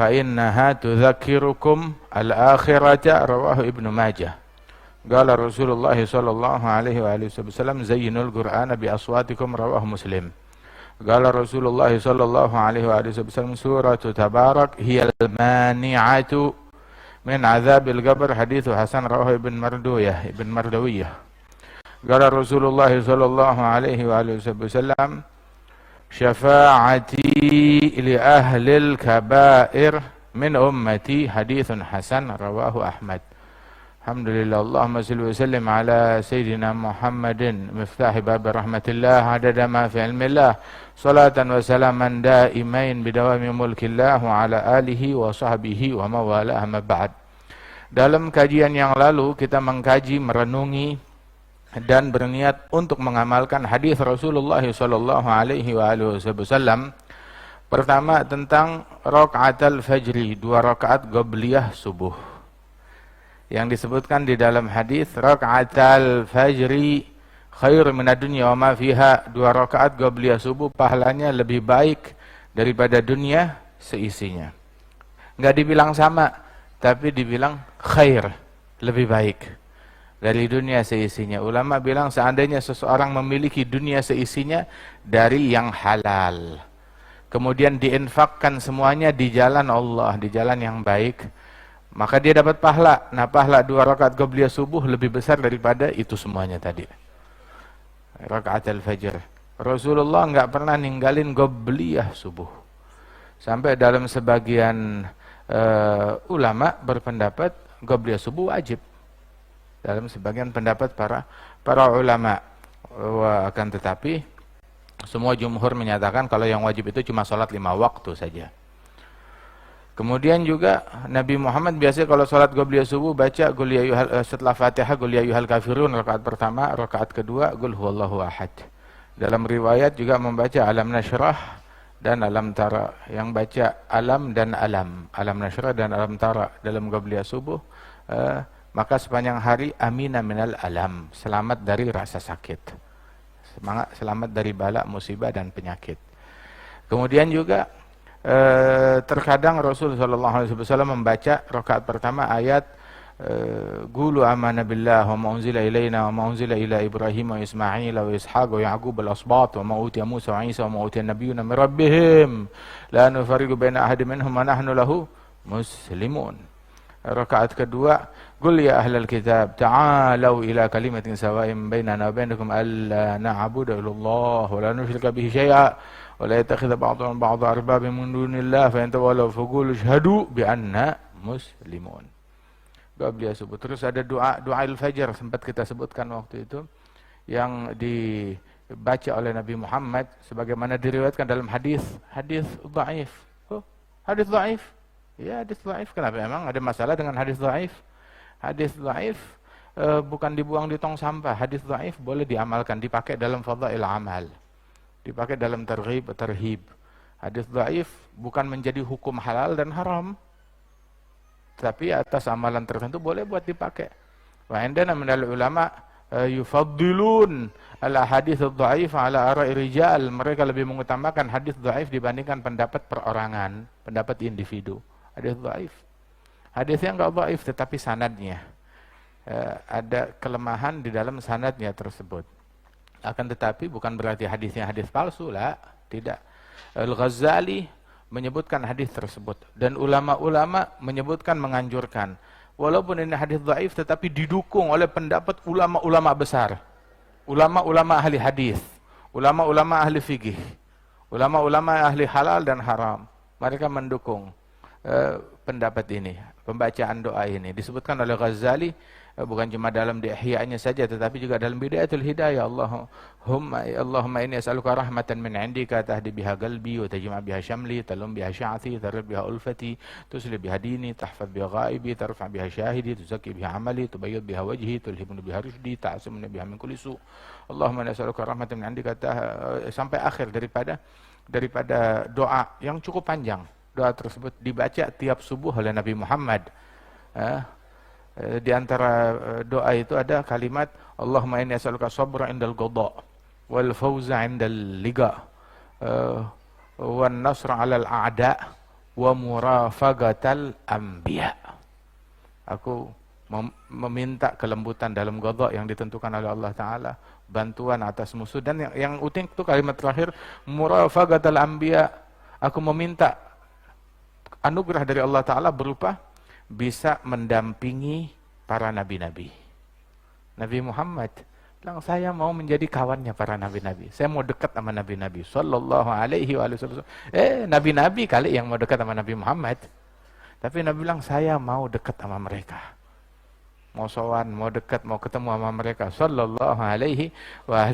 فإنها تذكركم الآخرة رواه ابن ماجه. قال رسول الله صلى الله عليه وآله وسلم زينوا القرآن بأصواتكم رواه مسلم. قال رسول الله صلى الله عليه وآله وسلم سورة تبارك هي المانعة من عذاب القبر. حديث حسن رواه ابن مردوية ابن مردوية. قال رسول الله صلى الله عليه وآله وسلم syafaati li ahlil kabair min ummati hadithun hasan rawahu Ahmad. Alhamdulillah Allahumma salli wa sallim ala sayyidina Muhammadin miftah bab rahmatillah adada ma fi ilmillah salatan wa salaman daimain bidawami mulkillah wa ala alihi wa sahbihi wa mawalah ba'd. Dalam kajian yang lalu kita mengkaji merenungi dan berniat untuk mengamalkan hadis Rasulullah sallallahu alaihi wasallam. Pertama tentang rakaat al-fajri dua rakaat qabliyah subuh. Yang disebutkan di dalam hadis rakaat al-fajri khair min dunya wa ma fiha. Dua rakaat qabliyah subuh pahalanya lebih baik daripada dunia seisinya. Enggak dibilang sama tapi dibilang khair lebih baik dari dunia seisinya. Ulama bilang seandainya seseorang memiliki dunia seisinya dari yang halal. Kemudian diinfakkan semuanya di jalan Allah, di jalan yang baik. Maka dia dapat pahala. Nah pahala dua rakaat qobliyah subuh lebih besar daripada itu semuanya tadi. Rakaat al-fajr. Rasulullah enggak pernah ninggalin qobliyah subuh. Sampai dalam sebagian uh, ulama berpendapat qobliyah subuh wajib dalam sebagian pendapat para para ulama. Akan tetapi semua jumhur menyatakan kalau yang wajib itu cuma sholat lima waktu saja. Kemudian juga Nabi Muhammad biasanya kalau sholat gobliyah subuh baca yuhal, eh, setelah fatihah yuhal kafirun rakaat pertama rakaat kedua gul huwallahu ahad dalam riwayat juga membaca alam nasyrah dan alam tara yang baca alam dan alam alam nasyrah dan alam tara dalam gobliyah subuh uh, maka sepanjang hari amina minal alam, selamat dari rasa sakit. Semangat selamat dari bala, musibah dan penyakit. Kemudian juga eh, terkadang Rasul sallallahu alaihi wasallam membaca rakaat pertama ayat eh, Gulu amana billah wa ma unzila ilaina wa ma unzila ila Ibrahim wa Ismail wa Ishaq wa Yaqub al asbat wa ma utiya Musa wa Isa wa ma utiya nabiyyuna min la nufariqu baina ahadin minhum wa nahnu lahu muslimun rakaat kedua Qul ya ahlal kitab ta'alau ila kalimatin sawaim bainana wa bainakum alla na'budu illallah wa la nusyrika bihi syai'a wa la yattakhidha ba'duna ba'dha arbabin min dunillah fa in tawallaw faqulu ashhadu bi anna muslimun. Doa beliau sebut. Terus ada doa doa al-fajr sempat kita sebutkan waktu itu yang dibaca oleh Nabi Muhammad sebagaimana diriwayatkan dalam hadis hadis dhaif. Oh, hadis dhaif Ya, hadis dhaif. Kenapa emang ada masalah dengan hadis dhaif? Hadis dhaif e, bukan dibuang di tong sampah. Hadis dhaif boleh diamalkan, dipakai dalam fadhail amal. Dipakai dalam terhib, terhib. Hadis dhaif bukan menjadi hukum halal dan haram. Tapi atas amalan tertentu boleh buat dipakai. Wa indana minal ulama e, yufaddilun ala hadis dhaif ala ara'i rijal. Mereka lebih mengutamakan hadis dhaif dibandingkan pendapat perorangan, pendapat individu. Hadis dhaif. Hadisnya enggak dhaif tetapi sanadnya eh, ada kelemahan di dalam sanadnya tersebut. Akan tetapi bukan berarti hadisnya hadis palsu lah, tidak. Al-Ghazali menyebutkan hadis tersebut dan ulama-ulama menyebutkan menganjurkan. Walaupun ini hadis dhaif tetapi didukung oleh pendapat ulama-ulama besar. Ulama-ulama ahli hadis, ulama-ulama ahli fikih, ulama-ulama ahli halal dan haram. Mereka mendukung uh, pendapat ini pembacaan doa ini. Disebutkan oleh Ghazali eh, bukan cuma dalam diihya'nya saja tetapi juga dalam bidayatul hidayah. Allahumma Allahumma inni as'aluka rahmatan min 'indika tahdi biha qalbi wa tajma' biha syamli talum biha sya'ati tarib biha ulfati tusli biha dini tahfaz biha ghaibi tarfa' biha syahidi tuzakki biha amali tubayyid biha wajhi tulhibun biha rushdi ta'sumni biha min kulli su. Allahumma inni as'aluka rahmatan min 'indika eh, sampai akhir daripada daripada doa yang cukup panjang doa tersebut dibaca tiap subuh oleh Nabi Muhammad. Eh, di antara eh, doa itu ada kalimat Allahumma inni as'aluka sabra indal qada wal fawza indal liga uh, wan nasra 'alal a'da wa murafagatal anbiya. Aku meminta kelembutan dalam godok yang ditentukan oleh Allah Ta'ala bantuan atas musuh dan yang, yang uting itu kalimat terakhir murafagatal anbiya aku meminta anugerah dari Allah Ta'ala berupa bisa mendampingi para nabi-nabi. Nabi Muhammad bilang saya mau menjadi kawannya para nabi-nabi. Saya mau dekat sama nabi-nabi. Sallallahu alaihi eh nabi-nabi kali yang mau dekat sama Nabi Muhammad. Tapi Nabi bilang saya mau dekat sama mereka. Mau sowan, mau dekat, mau ketemu sama mereka. Sallallahu alaihi wa.